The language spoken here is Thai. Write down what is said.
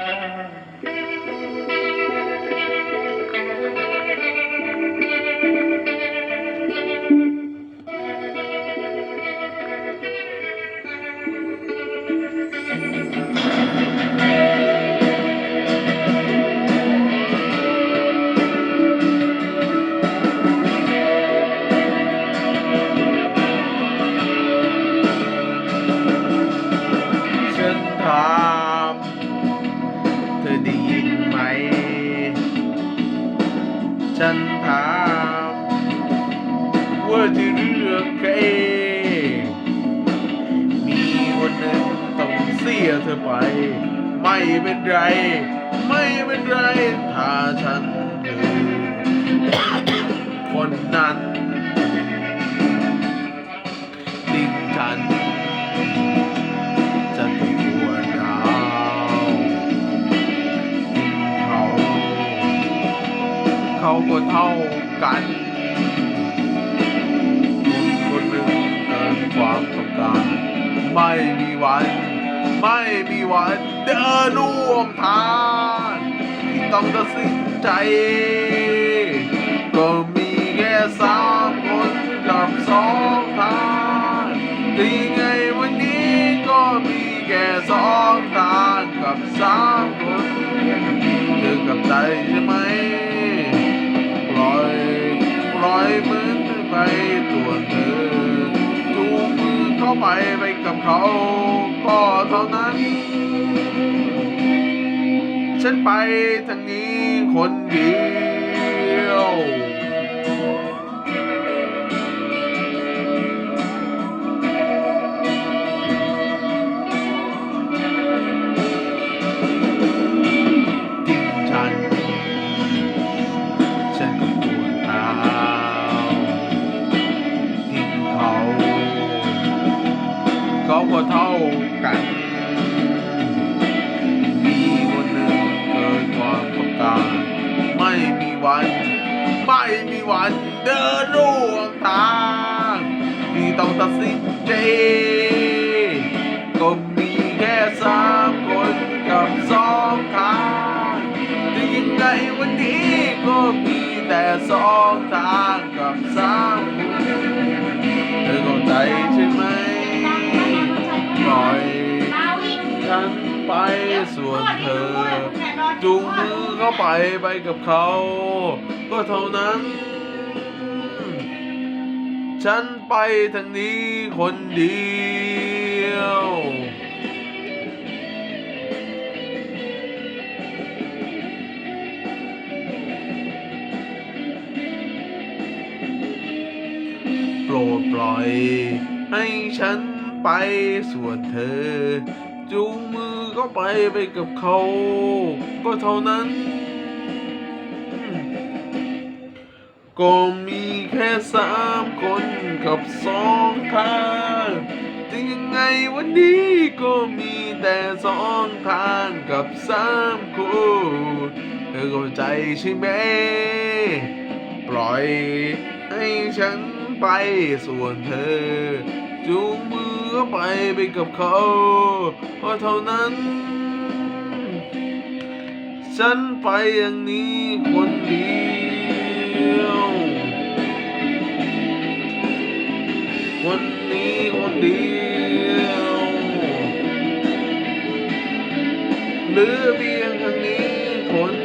ฉั ฉันถามว่าจะเลือกใครมีวันหนึ่งต้องเสียเธอไป ไม่เป็นไร ไม่เป็นไร ถ้าฉันคือคนนั้น เขาก็เท่ากันคนหนึ่งเกินความต้องการไม่มีวัน ไม่มีวันเดินร่วมทางที่ต้องตัดสินใจ ก็มีแค่สามคนกับสองทางแต่ยังไงวันนี้ก็มีแค่สองทางกับสามคนเธอกับใจใช่ไหม ตัวเธอจูงมือเข้าไปไปกับเขาก็เท่านั้น ฉันไปทางนี้คนดี เท่ากันมีวันหนึ่งเกิดความต้องการไม่มีวัน ไม่มีวันเดินร่วมทางที่ต้องตัดสินใจก็มีแค่สามคนกับสองทางแต่ยังไงวันนี้ก็มีแต่สองทางกับสาม ไปส่วนเธอจูงมือเข้าไปไปกับเขา ก็เท่านั้น ฉันไปทางนี้คนเดียว โปรดปล่อยให้ฉันไปส่วนเธอ จูงมือเขาไปไปกับเขา ก็เท่านั้น ก็มีแค่สามคนกับสองทางแต่ยังไงวันนี้ก็มีแต่สองทางกับสามคนเธอเข้าใจใช่ไหม ปล่อยให้ฉันไปส่วนเธอ มือเข้าไปไปกับเขาก็เท่านั้น ฉันไปอย่างนี้คนเดียว คนนี้คนเดียวเหลือเพียงคนนี้คน